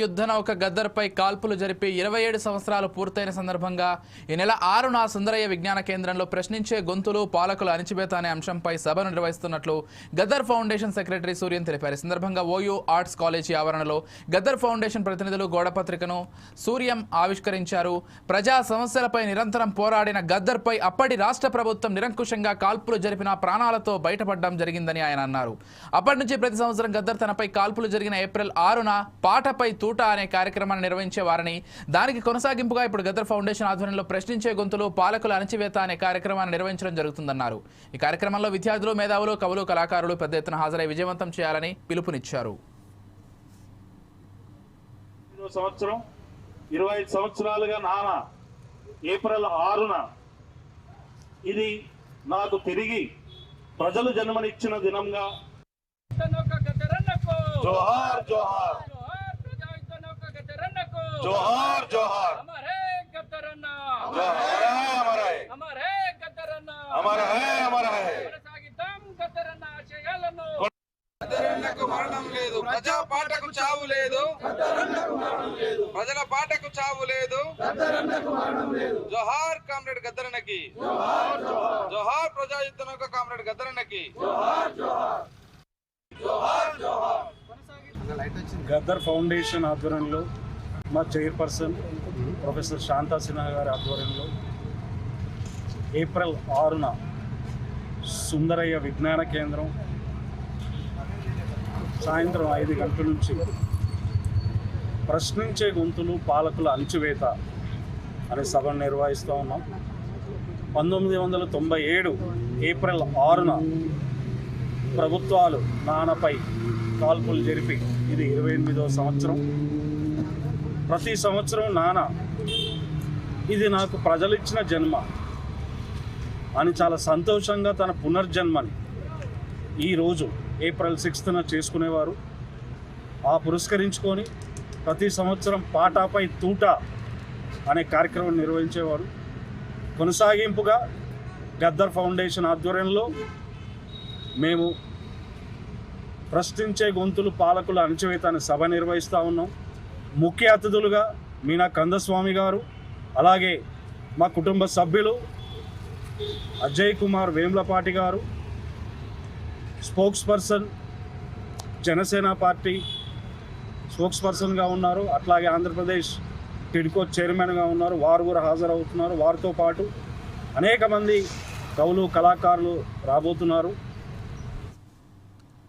యుద్ధ నౌక గద్దర్పై కాల్పులు జరిపి ఇరవై ఏడు సంవత్సరాలు పూర్తయిన సందర్భంగా ఈ నెల ఆరున సుందరయ్య విజ్ఞాన కేంద్రంలో ప్రశ్నించే గొంతులు పాలకుల అణిచివేత అనే అంశంపై సభను నిర్వహిస్తున్నట్లు గద్దర్ ఫౌండేషన్ సెక్రటరీ సూర్యన్ తెలిపారు. ఈ సందర్భంగా ఓయూ ఆర్ట్స్ కాలేజీ ఆవరణలో గద్దర్ ఫౌండేషన్ ప్రతినిధులు గోడపత్రికను సూర్యం ఆవిష్కరించారు. ప్రజా సమస్యలపై నిరంతరం పోరాడిన గద్దర్పై అప్పటి రాష్ట్ర ప్రభుత్వం నిరంకుశంగా కాల్పులు జరిపిన ప్రాణాలతో బయటపడడం జరిగిందని ఆయన అన్నారు. అప్పటి నుంచి ప్రతి సంవత్సరం గద్దర్ తనపై కాల్పులు జరిగిన ఏప్రిల్ ఆరున పాటపై తూట అనే కార్యక్రమాన్ని నిర్వహించేవారని దానికి కొనసాగింపుగా ఇప్పుడు గద్దర్ ఫౌండేషన్ ఆధ్వర్యంలో ప్రశ్నించే గొంతులు పాలకుల అణచివేత అనే కార్యక్రమాన్ని నిర్వహించడం జరుగుతుందన్నారు. ఈ కార్యక్రమంలో విద్యార్థులు మేధావులు కవులు కళాకారులు పెద్ద ఎత్తున హాజరై విజయవంతం చేయాలని పిలుపునిచ్చారు. సంవత్సరం ఇరవై ఐదు సంవత్సరాలుగా నాన్న ఏప్రిల్ ఆరున ఇది నాకు తిరిగి ప్రజలు జన్మనిచ్చిన దినంగా. జోహార్ జోహార్. జోహార్ జోహార్ అమర్ హే గద్దరన్న జోహార్ అమర్ హై అమర్ హే గద్దరన్న అమర్ హై అమర్ హై కొనసాగిద్దాం గద్దరన్న ఆశయాలను గద్దరన్నకు మరణం లేదు ప్రజా పాటకు చావు లేదు ప్రజల పాటకు చావు లేదు జోహార్ కామ్రేడ్ గద్దరన్నకి జోహార్ ప్రజాయుద్ధ నౌక కామ్రేడ్ గద్దరన్నకి గద్దర్ ఫౌండేషన్ ఆధ్వర్యంలో మా చైర్పర్సన్ ప్రొఫెసర్ శాంతా సిన్హా గారి ఆధ్వర్యంలో ఏప్రిల్ ఆరున సుందరయ్య విజ్ఞాన కేంద్రం సాయంత్రం ఐదు గంటల నుంచి ప్రశ్నించే గొంతులు పాలకుల అణచివేత అనే సభను నిర్వహిస్తూ ఉన్నాం. పంతొమ్మిది వందల తొంభై ఏడు ఏప్రిల్ ఆరున ప్రభుత్వాలు నానపై కాల్పులు జరిపి ఇది ఇరవై ఎనిమిదవ సంవత్సరం. ప్రతి సంవత్సరం నాన్న ఇది నాకు ప్రజలు ఇచ్చిన జన్మ. అని చాలా సంతోషంగా తన పునర్జన్మని ఈరోజు ఏప్రిల్ సిక్స్త్న చేసుకునేవారు. ఆ పురస్కరించుకొని ప్రతి సంవత్సరం పాటాపై తూట అనే కార్యక్రమం నిర్వహించేవారు. కొనసాగింపుగా గద్దర్ ఫౌండేషన్ ఆధ్వర్యంలో మేము ప్రశ్నించే గొంతులు పాలకుల అణచివేత అనే సభ నిర్వహిస్తూ ఉన్నాం. ముఖ్య అతిథులుగా మీనా కందస్వామి గారు అలాగే మా కుటుంబ సభ్యులు అజయ్ కుమార్ వేములపాటి గారు స్పోక్స్ పర్సన్ జనసేన పార్టీ స్పోక్స్ పర్సన్గా ఉన్నారు అట్లాగే ఆంధ్రప్రదేశ్ టిడ్కో చైర్మన్గా ఉన్నారు వారు కూడా హాజరవుతున్నారు వారితో పాటు అనేక మంది కవులు కళాకారులు రాబోతున్నారు.